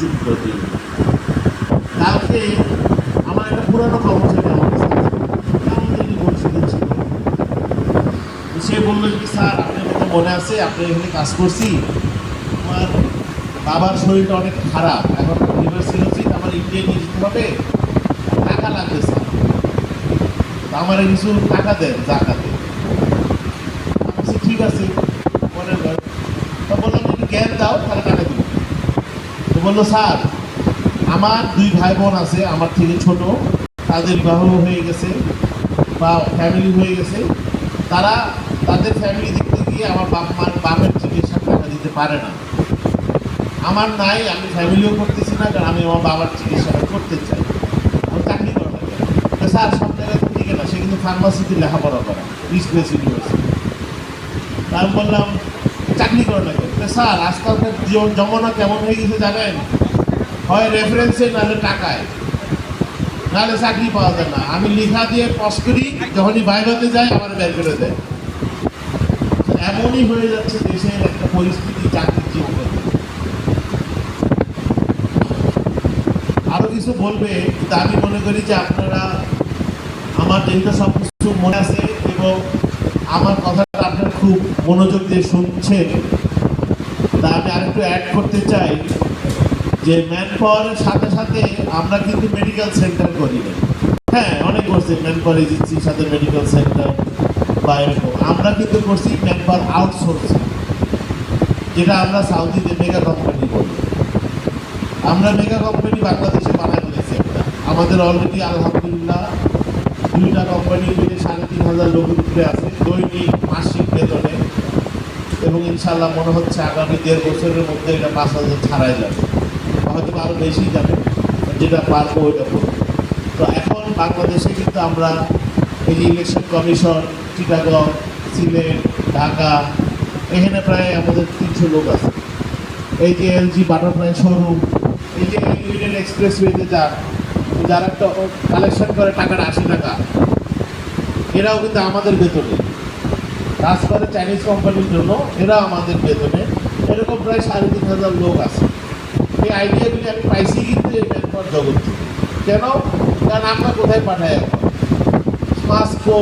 যুক্ত কালকে আমার একটা পুরানো কর্মচারী ছিল সে বলল কি, স্যার, আপনার মনে আছে, আপনি এখানে কাজ করছি। আমার বাবার শরীরটা অনেক খারাপ। এখন ইউনিভার্সিটি আমার ইন্ডিয়া নিয়ে যেতে হবে। টাকা লাগবে, স্যার। আমার কিছু টাকা দেন জাকাতে ঠিক আছে। মনে কর তো বললাম জ্ঞান দাও, তাহলে টাকা বলল, স্যার, আমার দুই ভাই বোন আছে, আমার থেকে ছোট, তাদের বিবাহ হয়ে গেছে বা ফ্যামিলি হয়ে গেছে। তারা তাদের ফ্যামিলি দেখতে গিয়ে আমার বাপ মার বাপের চিকিৎসা টাকা দিতে পারে না। আমার নাই, আমি ফ্যামিলিও করতেছি না, কারণ আমি আমার বাবার চিকিৎসাটা করতে চাই। আমার চাকরি করা লাগে স্যার, সব জায়গায় ঠিক না, সে কিন্তু ফার্মাসিতে লেখাপড়া করা ইস্টবেস ইউনিভার্সিটি তা আমি বললাম চাকরি করে তো স্যার, আজকালকার জীবন জমানা কেমন হয়ে গেছে জানেন? হয় রেফারেন্সে নাহলে টাকায়। নাহলে চাকরি পাওয়া যায় না। আমি লেখা দিয়ে পাস করি, যখনই বাইরেতে যাই আমার বের করে দেয়। এমনই হয়ে যাচ্ছে দেশের একটা পরিস্থিতি চাকরির জীবনে। আরও কিছু বলবে? কিন্তু আমি মনে করি যে আপনারা, আমার যেহেতু সব কিছু মনে আছে এবং আমার কথাটা আপনারা খুব মনোযোগ দিয়ে শুনছেন। তা আমি আরেকটু অ্যাড করতে চাই যে ম্যান পাওয়ারের সাথে সাথে আমরা কিন্তু মেডিকেল সেন্টার করি না। হ্যাঁ অনেক করছি ম্যান পাওয়ার এজেন্সির সাথে মেডিকেল সেন্টার বা এরকম। আমরা কিন্তু করছি ম্যান পাওয়ার আউটসোর্সিং যেটা আমরা সাউদিতে মেগা কোম্পানি করি আমরা মেগা কোম্পানি বাংলাদেশে বানায় ফেলেছি একটা। আমাদের অলরেডি আলহামদুলিল্লাহ দুইটা কোম্পানি মিলে সাড়ে তিন হাজার লোক উপরে আছে, দৈনিক, মাসিক বেতনে। এবং ইনশাল্লাহ মনে হচ্ছে আগামী দেড় বছরের মধ্যে এটা পাঁচ হাজার ছাড়াই যাবে। হয়তো আরও বেশি যাবে, যেটা পারব ওইটা করব। তো এখন বাংলাদেশে কিন্তু আমরা এই যে ইলেকশন কমিশন চিটাগং সিলেট ঢাকা এখানে প্রায় আমাদের তিনশো লোক আছে। এই যে এলজি বাটারফ্লাই শোরুম এই যে ইউনিয়ন এক্সপ্রেস ওয়েতে যান যারা একটা কালেকশন করে টাকাটা আশি টাকা। এরাও কিন্তু আমাদের বেতনে। কাজ করে চাইনিজ কোম্পানির জন্য এরাও আমাদের বেতনে। এরকম প্রায় সাড়ে তিন হাজার লোক আছে। এই আইডিয়াগুলি আমি পাইছি কিন্তু এই ব্যাপার জগৎ কেন? কারণ আমরা কোথায় পাঠাই এখন? স্মাসকো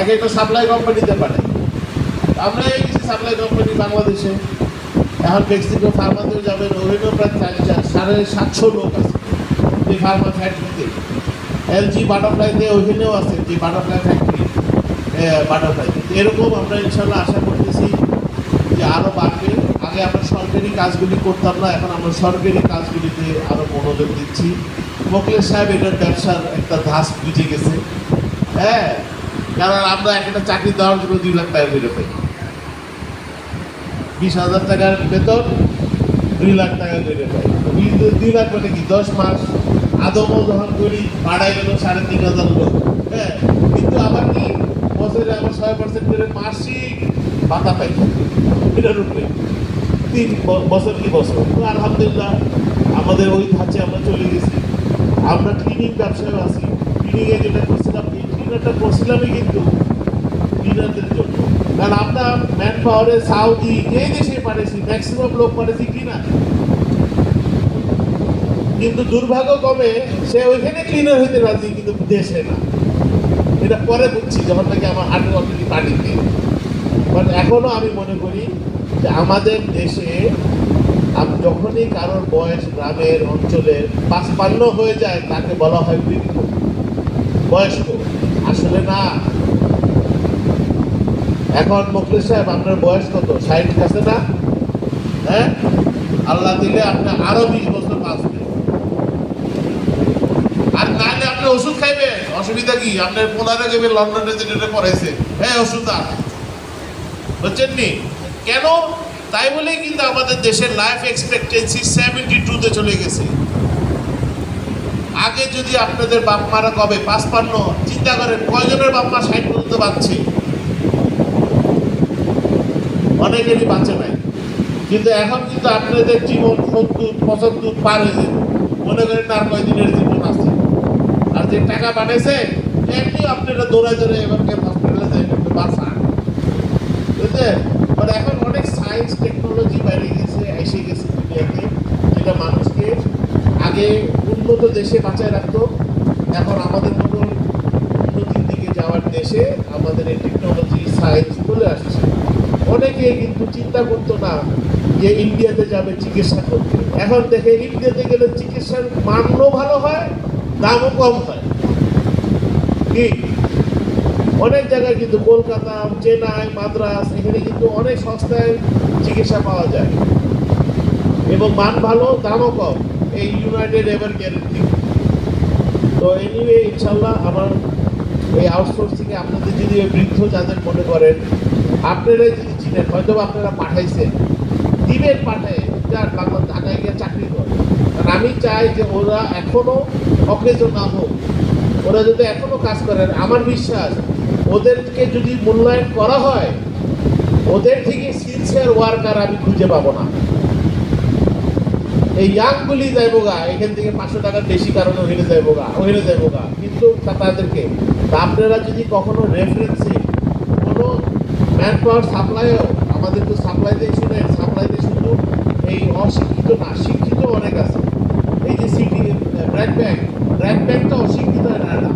এক একটা সাপ্লাই কোম্পানিতে পাঠাই। আমরা এই কিছু সাপ্লাই কোম্পানি বাংলাদেশে, এখন মেক্সিকো ফার্মাতেও যাবেন ওখানেও প্রায় সাড়ে সাতশো লোক আছে। এই ফার্মা ফ্যাক্টরিতে এলজি বাটারফ্লাইতে ওইখানেও আছে যে বাটারফ্লাই ফ্যাক্টরি বাটারফ্লাইতে এরকম আমরা ইনশাল্লাহ আশা করতেছি যে আরও বাড়বে। আগে আমরা সরকারি কাজগুলি করতাম না, এখন আমরা সরকারি কাজগুলিতে আরও মনোযোগ দিচ্ছি। মোকলেশ সাহেব, এটার ব্যবসার একটা ধাস বুঝে গেছে। হ্যাঁ কারণ আমরা একটা চাকরি দেওয়ার জন্য দুই লাখ টাকা বেরো পাই। বিশ হাজার টাকার বেতন, দুই লাখ টাকা করে পাই। দুই লাখ মানে কি? দশ মাস আদমও যখন করি, বাড়াই গেল সাড়ে তিন হাজার লোক হ্যাঁ কিন্তু আবার কি, বছরে আমার ছয় পার্সেন্ট করে মাসিক ভাতা পাই। এটার উপরে তিন বছর কি বছর? তো আলহামদুলিল্লাহ, আমাদের ওই ধাঁচে আমরা চলে গেছি। আমরা ক্লিনিং ব্যবসায় আছি। ক্লিনিংয়ে যেটা করছিলাম, এই ক্লিনারটা করছিলামই কিন্তু ক্লিনারদের জন্য। কারণ আমরা ম্যান পাওয়ারে সাউদি যে দেশে পারেছি ম্যাক্সিমাম লোক পারেছি ক্লিনার কিন্তু দুর্ভাগ্য কমে সে ওইখানে ক্লিনার হইতে রাজি, কিন্তু দেশে না। এটা পরে বুঝছি, যখন নাকি আমার হাটের অলরেডি পানিতে বাট এখনও আমি মনে করি যে আমাদের দেশে যখনই কারোর বয়স গ্রামের অঞ্চলের পাঁচপান্ন হয়ে যায়, তাকে বলা হয় বৃদ্ধ। বয়স্ক। আসলে না। এখন মুখলেশ সাহেব, আপনার বয়স কত? ষাট কাছে না? হ্যাঁ? আল্লাহ দিলে আপনি আরও বিশ বছর বাঁচবেন আর নাহলে আপনি ওষুধ খাইবেন অসুবিধা কি? আপনার পোলারে গেবে লন্ডন রেজিডেন্টে পড়াইছে। হ্যাঁ অসুবিধা বুঝছেন নি? কেন? তাই বলেই কিন্তু আমাদের দেশের লাইফ এক্সপেক্টেন্সি সেভেন্টি টুতে চলে গেছে। আগে যদি আপনাদের বাপ মারা কবে পাঁচপান্ন, চিন্তা করেন, কয়জনের বাপ মা ষাট পর্যন্ত বাঁচছে? অনেকেরই বাঁচে নাই। কিন্তু এখন কিন্তু আপনাদের জীবন সত্তর, পঁচাত্তর পার হয়ে যাবে মনে করেন আর কয়দিনের জীবন আছে? যে টাকা পাঠাইছে, এমনি আপনারা দৌড়ায় দৌড়ে এবারকে হসপিটালে যাই বাঁচা বুঝলেন মানে এখন অনেক সায়েন্স টেকনোলজি বেড়ে গেছে, এসে গেছে দুনিয়াতে, যেটা উন্নত দেশে বাঁচায় রাখতো। এখন আমাদের মতো উন্নতির দিকে যাওয়ার দেশে আমাদের এই টেকনোলজি সায়েন্স চলে আসছে। অনেকে কিন্তু চিন্তা করতো না যে ইন্ডিয়াতে যাবে চিকিৎসা করতে। এখন দেখে ইন্ডিয়াতে গেলে চিকিৎসার মানও ভালো হয় দামও কম হয়। কি? অনেক জায়গায় কিন্তু কলকাতা, চেন্নাই, মাদ্রাস, এখানে কিন্তু অনেক সস্তায় চিকিৎসা পাওয়া যায়। এবং মান ভালো, দামও কম এই ইউনাইটেড এভার গ্যারেন্টি তো এনিওয়ে ইনশাল্লাহ আমার এই আউটসোর্সিংয়ে আপনাদের যদি বৃদ্ধ যাদের মনে করেন, আপনারাই যদি চিনেন, হয়তো আপনারা পাঠাইছেন, দিবেন পাঠায়, যার বাংলা ঢাকায় গিয়ে চাকরি করে। কারণ আমি চাই যে ওরা এখনও অকেজ না হোক, ওরা যদি এখনও কাজ করেন আমার বিশ্বাস, ওদেরকে যদি মূল্যায়ন করা হয়, ওদের থেকে সিনসিয়ার ওয়ার্কার আমি খুঁজে পাবো না। এই ইয়াংগুলি যাইবো গা এখান থেকে পাঁচশো টাকার বেশি কারণে ওখানে যাইবো গা ওখানে যাইবো গা কিন্তু তাদেরকে আপনারা যদি কখনো রেফারেন্সে কোনো ম্যান পাওয়ার সাপ্লাইও আমাদের তো সাপ্লাই দিয়ে শুনেন সাপ্লাই দিয়ে শুধু এই অশিক্ষিত না, শিক্ষিত অনেক আছে। যে সিটি ব্র্যাক ব্যাংক ব্র্যাক ব্যাংকটা অশিক্ষিত না।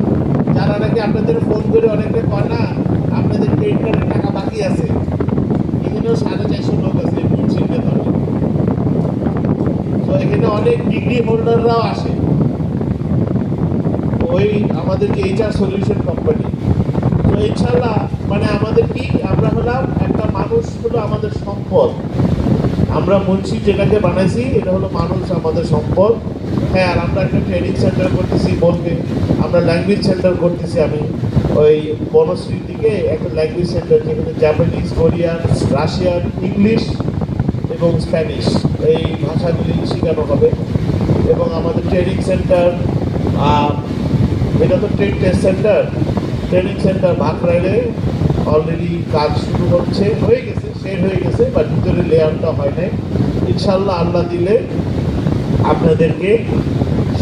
যারা নাকি আপনাদের ফোন করে অনেকে কয়, না, আপনাদের ক্রেডিট কার্ডের টাকা বাকি আছে। এখানেও সাড়ে চারশো লোক আছে মুন্সিপে ধরে তো এখানে অনেক ডিগ্রি হোল্ডাররাও আসে। ওই আমাদের যে এইচআর সলিউশন কোম্পানি তো ইনশাল্লাহ মানে আমাদের কি, আমরা হলাম একটা মানুষ হলো আমাদের সম্পদ। আমরা মুন্সি যেটাকে বানাইছি, এটা হলো মানুষ আমাদের সম্পদ। হ্যাঁ আর আমরা একটা ট্রেনিং সেন্টার করতেছি বলবে আমরা ল্যাঙ্গুয়েজ সেন্টার করতেছি আমি। ওই বনশ্রীর দিকে একটা ল্যাঙ্গুয়েজ সেন্টার যেখানে জাপানিজ কোরিয়ান রাশিয়ান ইংলিশ এবং স্প্যানিশ এই ভাষাগুলি শেখানো হবে। এবং আমাদের ট্রেনিং সেন্টার এটা তো train test centre training centre ভাকরাইলে already কাজ শুরু হচ্ছে। হয়ে গেছে শেড হয়ে গেছে বাট ভিতরে লেয়ারটা হয় নাই। ইনশাল্লাহ আল্লাহ দিলে আপনাদেরকে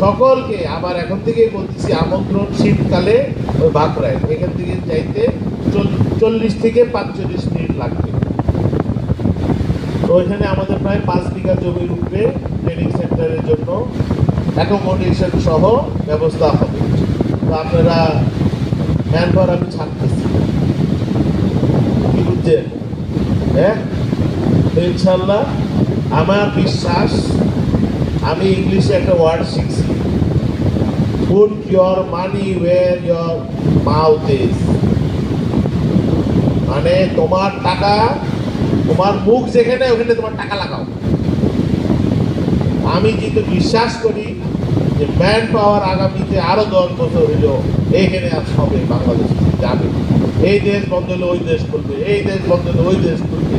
সকলকে আবার এখন থেকেই বলতেছি, আমন্ত্রণ শীতকালে ওই ভাকরাইল এখান থেকে যাইতে চল- চল্লিশ থেকে পাঁচচল্লিশ মিনিট লাগবে। তো ওইখানে আমাদের প্রায় পাঁচ বিঘা জমি উঠবে ট্রেনিং সেন্টারের জন্য। অ্যাকোমোডেশন সহ ব্যবস্থা হবে। তো আপনারা ম্যান পাওয়ার আমি ছাড়তেছি। কি বুঝছেন? হ্যাঁ? ইনশাল্লাহ আমার বিশ্বাস আমি ইংলিশে একটা ওয়ার্ড শিখছি। Put your money where your mouth is মানে তোমার টাকা, তোমার মুখ যেখানে, ওখানে তোমার টাকা লাগাও। আমি কিন্তু বিশ্বাস করি যে ম্যান পাওয়ার আগামীতে আরও দশ বছর হইলেও এইখানে আজ হবে বাংলাদেশ যাবে। এই দেশ হলে ওই দেশ করবে এই দেশ হলে ওই দেশ করবে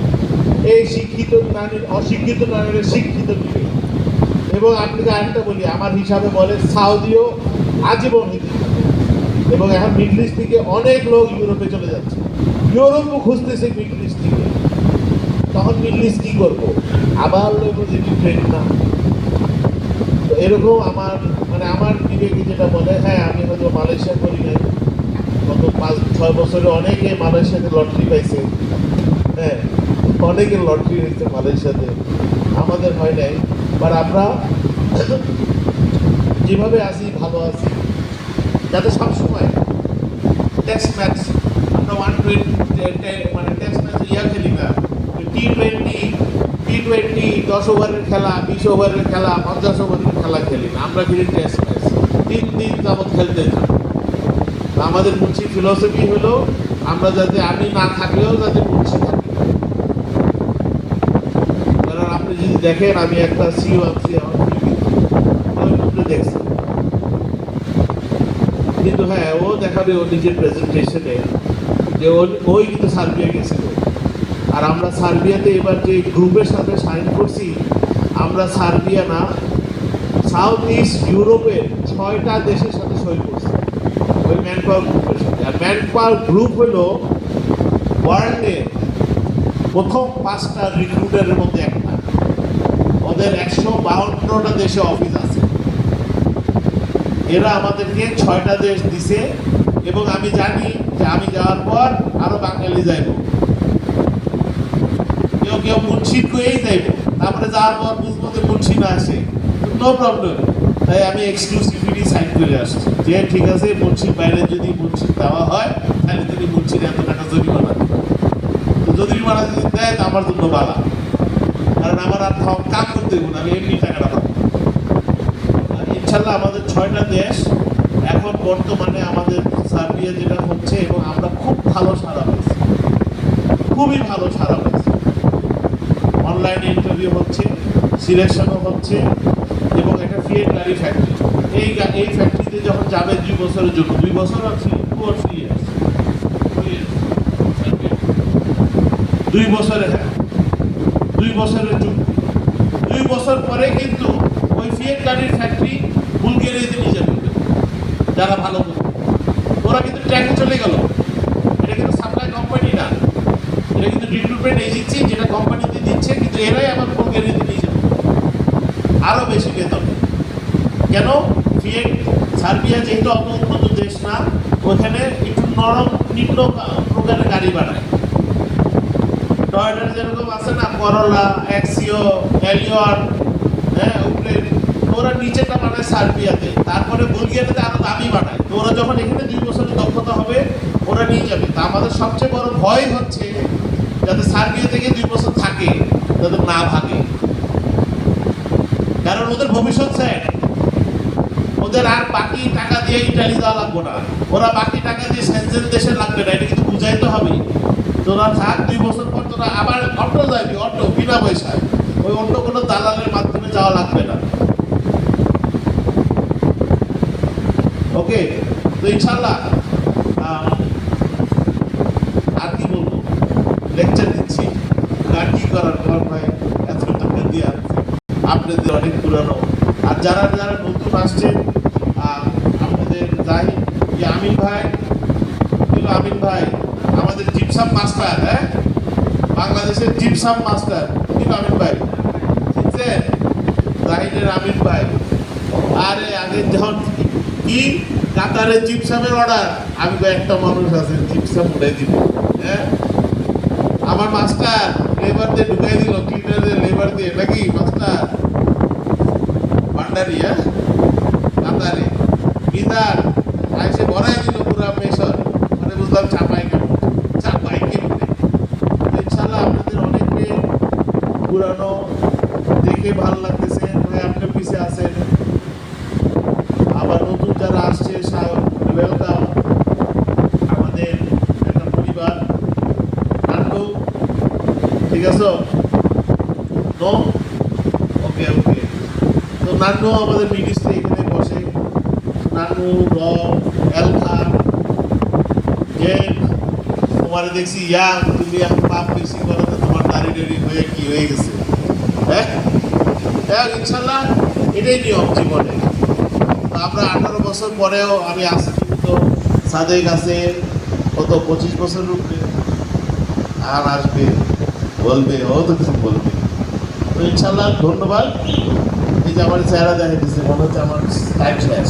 এই শিক্ষিত নারীর, অশিক্ষিত নারীর শিক্ষিত দিবে এবং আপনাকে আরেকটা বলি, আমার হিসাবে বলে সাউদিও আজীবন হিন্দু এবং এখন মিডল ইস্ট থেকে অনেক লোক ইউরোপে চলে যাচ্ছে। ইউরোপও খুঁজতেছে মিডল ইস্ট থেকে। তখন মিডল ইস্ট কী করব? আবার লোক ট্রেন না। তো এরকম আমার মানে আমার বিবেকে যেটা বলে হ্যাঁ আমি হয়তো মালয়েশিয়া করি নাই। গত পাঁচ, ছয় বছরে অনেকে মালয়েশিয়াতে লটারি পাইছে। হ্যাঁ অনেকে লটারি হয়েছে মালয়েশিয়াতে। আমাদের হয় নাই। বাট আমরা যেভাবে আছি, ভালো আছি, যাতে সবসময় টেস্ট ম্যাচ আমরা ওয়ান টোয়েন্টি মানে টেস্ট ম্যাচ ইয়া খেলি না। টি টোয়েন্টি টি টোয়েন্টি দশ ওভারের খেলা, বিশ ওভারের খেলা, পঞ্চাশ ওভারের খেলা খেলি না। আমরা খেলি টেস্ট ম্যাচ তিন দিন যাবৎ খেলতে থাকি। আমাদের মুন্সি ফিলোসফি হলো, আমরা যাতে আমি না থাকলেও যাতে মুন্সি থাকে কারণ আপনি যদি দেখেন, আমি একটা সিও আছি কিন্তু হ্যাঁ ও দেখাবে ও নিজের প্রেজেন্টেশনে যে ওই কিন্তু সার্বিয়া গেছিল আর আমরা সার্বিয়াতে এবার যে গ্রুপের সাথে সাইন করছি, আমরা সার্বিয়া না সাউথ ইস্ট ইউরোপের ছয়টা দেশের সাথে সই করছি। ওই ম্যান পাওয়ার গ্রুপের সাথে। আর ম্যান পাওয়ার গ্রুপ হলো ওয়ার্ল্ডের প্রথম পাঁচটা রিক্রুটারের মধ্যে একটা। ওদের একশো বাউন্নটা দেশে অফিস আছে। এরা আমাদেরকে ছয়টা দেশ দিছে এবং আমি জানি যে আমি যাওয়ার পর আরও বাঙালি যাইব। কেউ কেউ মুন্সিদ কয়েই যাইব। তারপরে যাওয়ার পর বুঝব যে মুন্সি না আসে নো প্রবলেম তাই আমি এক্সক্লুসিভিটি সাইন করে আসছি। যে ঠিক আছে, মুন্সির বাইরে যদি মুন্সির দেওয়া হয়, তাহলে তিনি মুন্সির এত টাকা জরিমানা তো জরিমানা যদি দেয় আমার জন্য বালা। কারণ আমার আর কাম করতে দেবো না, আমি এমনি টাকাটা পাবো। ইনশাল্লাহ আমাদের ছয়টা দেশ এখন বর্তমানে আমাদের সার্বিয়া যেটা হচ্ছে এবং আমরা খুব ভালো সারা পাইছি খুবই ভালো সারা পাইছি অনলাইনে ইন্টারভিউ হচ্ছে সিলেকশনও হচ্ছে এবং একটা ফিয়েট গাড়ি ফ্যাক্টরি এই এই ফ্যাক্টরিতে যখন যাবে দুই বছরের জন্য, দুই বছর আর থ্রি টু আর থ্রি ইয়ার্স দুই বছরে হ্যাঁ। দুই বছরের জন্য দুই বছর পরে কিন্তু ওই ফিয়েট গাড়ির ফ্যাক্টরি বুলগেরিয়াতে নিয়ে যাবে। যারা ভালো ওরা কিন্তু ট্র্যাকে চলে গেল। এটা কিন্তু সাপ্লাই কোম্পানি না। এটা কিন্তু রিক্রুটমেন্ট এজেন্সি যেটা কোম্পানিতে দিচ্ছে, কিন্তু এরাই আবার বুলগেরিয়াতে নিয়ে যাবে। আরও বেশি বেতন। কেন? ফিয়েট, সার্বিয়া যেহেতু অত উন্নত দেশ না, ওখানে একটু নরম, নিম্ন প্রকারের গাড়ি বানায়। টয়টার যেরকম আছে না করলা অ্যাক্সিও এলিয়ন হ্যাঁ উপরে ওরা নিচেটা বানায় সার্বিয়াতে তারপরে বুলগেরিয়াতে আরও দামি বানায়। তো ওরা যখন এখানে দুই বছরের দক্ষতা হবে, ওরা নিয়ে যাবে। তা আমাদের সবচেয়ে বড় ভয় হচ্ছে যাতে সার্বিয়া থেকে দুই বছর থাকে, যাতে না ভাগে। কারণ ওদের ভবিষ্যৎ স্যার ওদের আর বাকি টাকা দিয়ে ইটালি যাওয়া লাগবে না। ওরা বাকি টাকা দিয়ে সেন্সেল দেশে লাগবে না, এটা কিন্তু বুঝাইতে হবে। তোরা থাক, দুই বছর পর আবার অটো যাবি অটো? বিনা পয়সায়। ওই অন্য কোনো দালালের মাধ্যমে যাওয়া লাগবে না। ওকে? তো ইনশাল্লাহ আর কি বলব? লেকচার দিচ্ছি। আর কি করার পর ভাই এত টাকা দিয়ে আপনাদের অনেক পুরানো। আর যারা যারা নতুন আসছেন আপনাদের ইয়ে আমিন ভাই? আমিন ভাই? আমাদের জিপসাম মাস্টার হ্যাঁ? বাংলাদেশের জিপসাম মাস্টার কিন্তু আমিন ভাই। চিনছেন জাহিদের আমিন ভাই। আরে আগে যখন কি? কাতারে জিপসামের অর্ডার আমি তো একটা মানুষ আছে, জিপসাম উঠাই দিব। হ্যাঁ? আমার মাস্টার লেবার দিয়ে ঢুকাই দিল ক্লিনার দিয়ে লেবার দিয়ে, নাকি মাস্টার? ভান্ডারি হ্যাঁ? কাতারে। বিদার আইসে ভরাই দিল পুরা মেশর মানে বুঝলাম চাপাই কেমন চাপাই কেমন ইনশাল্লাহ আপনাদের অনেকে পুরানো দেখে ভালো লাগতেছে ভাই আপনার পিছে আছেন আবার নতুন যারা আসছে ওয়েলকাম আমাদের একটা পরিবার। নাটু ঠিক আছে? নো ওকে ওকে তো নান্নু আমাদের মিডিসে এখানে বসে। নান্নু র এলখা জেন, তোমার দেখছি, ইয়াং তুমি পাপ বেশি করো তো তোমার দাড়ি টাড়ি হয়ে কি হয়ে গেছে হ্যাঁ? হ্যাঁ ইনশাল্লাহ এটাই নিয়ম জীবনে। তো আমরা আঠারো বছর পরেও আমি আসছি কিন্তু সাদেক আছে কত পঁচিশ বছর উপরে আর আসবে, বলবে ও তো কিছু বলবে। তো ইনশাল্লাহ ধন্যবাদ। এই যে আমার চেহারা দেখা দিচ্ছে মনে হচ্ছে আমার টাইম শেষ।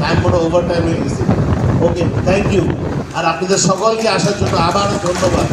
টাইম মনে ওভার টাইম হয়ে গেছে। ওকে থ্যাংক ইউ আর আপনাদের সকলকে আসার জন্য আবার ধন্যবাদ।